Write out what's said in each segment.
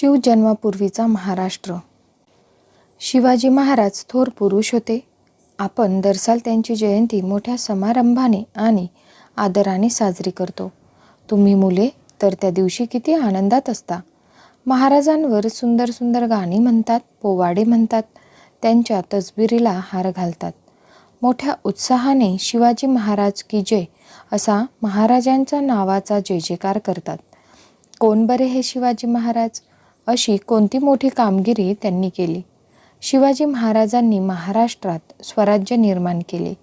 शिवजन्मापूर्वीचा महाराष्ट्र. शिवाजी महाराज थोर पुरुष होते. आपण दरसाल त्यांची जयंती मोठ्या समारंभाने आणि आदराने साजरी करतो. तुम्ही मुले तर त्या दिवशी किती आनंदात असता. महाराजांवर सुंदर सुंदर गाणी म्हणतात पोवाडे म्हणतात त्यांच्या तसबिरीला हार घालतात. मोठ्या उत्साहाने शिवाजी महाराज की जय असा महाराजांच्या नावाचा जय जयकार करतात. कोण बरे हे शिवाजी महाराज? अशी कोणती मोठी कामगिरी त्यांनी केली? शिवाजी महाराजांनी महाराष्ट्रात स्वराज्य निर्माण केले.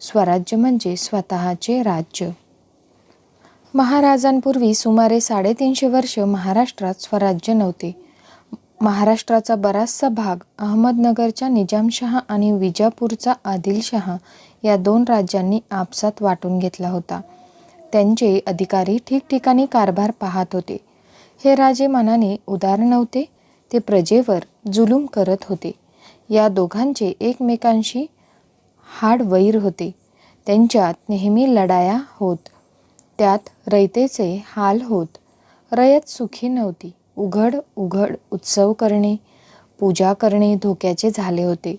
स्वराज्य म्हणजे स्वतःचे राज्य. महाराजांपूर्वी सुमारे साडेतीनशे वर्ष महाराष्ट्रात स्वराज्य नव्हते. महाराष्ट्राचा बराचसा भाग अहमदनगरच्या निजामशहा आणि विजापूरचा आदिलशहा या दोन राज्यांनी आपसात वाटून घेतला होता. त्यांचे अधिकारी ठिकठिकाणी कारभार पाहत होते. हे राजे मनाने उदार नव्हते ते प्रजेवर जुलूम करत होते. या दोघांचे एकमेकांशी हाड वैर होते. त्यांच्यात नेहमी लढाया होत त्यात रयतेचे हाल होत. रयत सुखी नव्हती. उघड उघड उत्सव करणे पूजा करणे धोक्याचे झाले होते.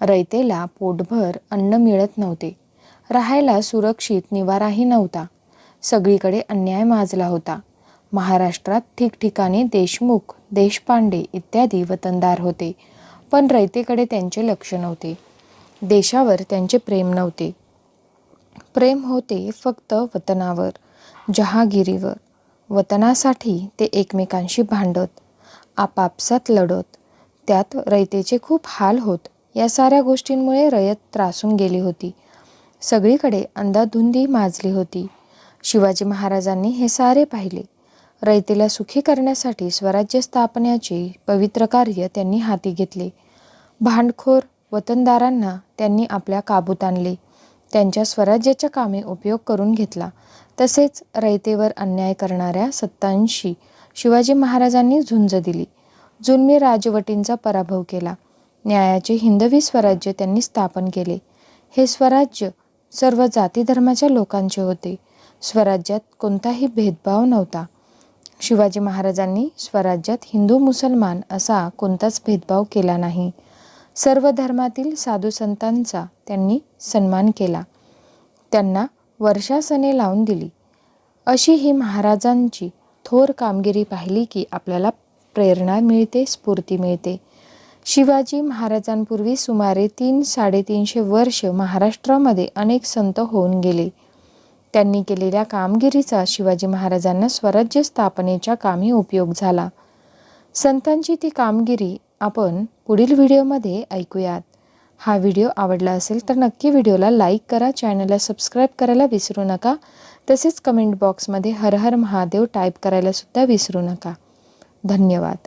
रयतेला पोटभर अन्न मिळत नव्हते. राहायला सुरक्षित निवाराही नव्हता. सगळीकडे अन्याय माजला होता. महाराष्ट्रात ठिकठिकाणी देशमुख देशपांडे इत्यादी वतनदार होते. पण रयतेकडे त्यांचे लक्ष नव्हते. देशावर त्यांचे प्रेम नव्हते. प्रेम होते फक्त वतनावर जहागिरीवर. वतनासाठी ते एकमेकांशी भांडत आपापसात लढत. त्यात रयतेचे खूप हाल होत. या साऱ्या गोष्टींमुळे रयत त्रासून गेली होती. सगळीकडे अंधाधुंदी माजली होती. शिवाजी महाराजांनी हे सारे पाहिले. रयतेला सुखी करण्यासाठी स्वराज्य स्थापनेचे पवित्र कार्य त्यांनी हाती घेतले. भांडखोर वतनदारांना त्यांनी आपल्या काबूत आणले. त्यांच्या स्वराज्याच्या कामे उपयोग करून घेतला. तसेच रयतेवर अन्याय करणाऱ्या सत्तांशी शिवाजी महाराजांनी झुंज दिली. जुन्मी राजवटींचा पराभव केला. न्यायाचे हिंदवी स्वराज्य त्यांनी स्थापन केले. हे स्वराज्य सर्व जाती धर्माच्या लोकांचे होते. स्वराज्यात कोणताही भेदभाव नव्हता. शिवाजी महाराजांनी स्वराज्यात हिंदू मुसलमान असा कोणताच भेदभाव केला नाही. सर्व धर्मातील साधू संतांचा त्यांनी सन्मान केला. त्यांना वर्षासने लावून दिली. अशी ही महाराजांची थोर कामगिरी पाहिली की आपल्याला प्रेरणा मिळते स्फूर्ती मिळते. शिवाजी महाराजांपूर्वी सुमारे तीन साडेतीनशे वर्ष महाराष्ट्रामध्ये अनेक संत होऊन गेले. त्यांनी केलेल्या कामगिरीचा शिवाजी महाराजांना स्वराज्य स्थापनेच्या कामी उपयोग झाला. संतांची ती कामगिरी आपण पुढील व्हिडिओमध्ये ऐकूयात. हा व्हिडिओ आवडला असेल तर नक्की व्हिडिओला लाईक करा चॅनलला सबस्क्राईब करायला विसरू नका. तसेच कमेंट बॉक्समध्ये हर हर महादेव टाईप करायलासुद्धा विसरू नका. धन्यवाद.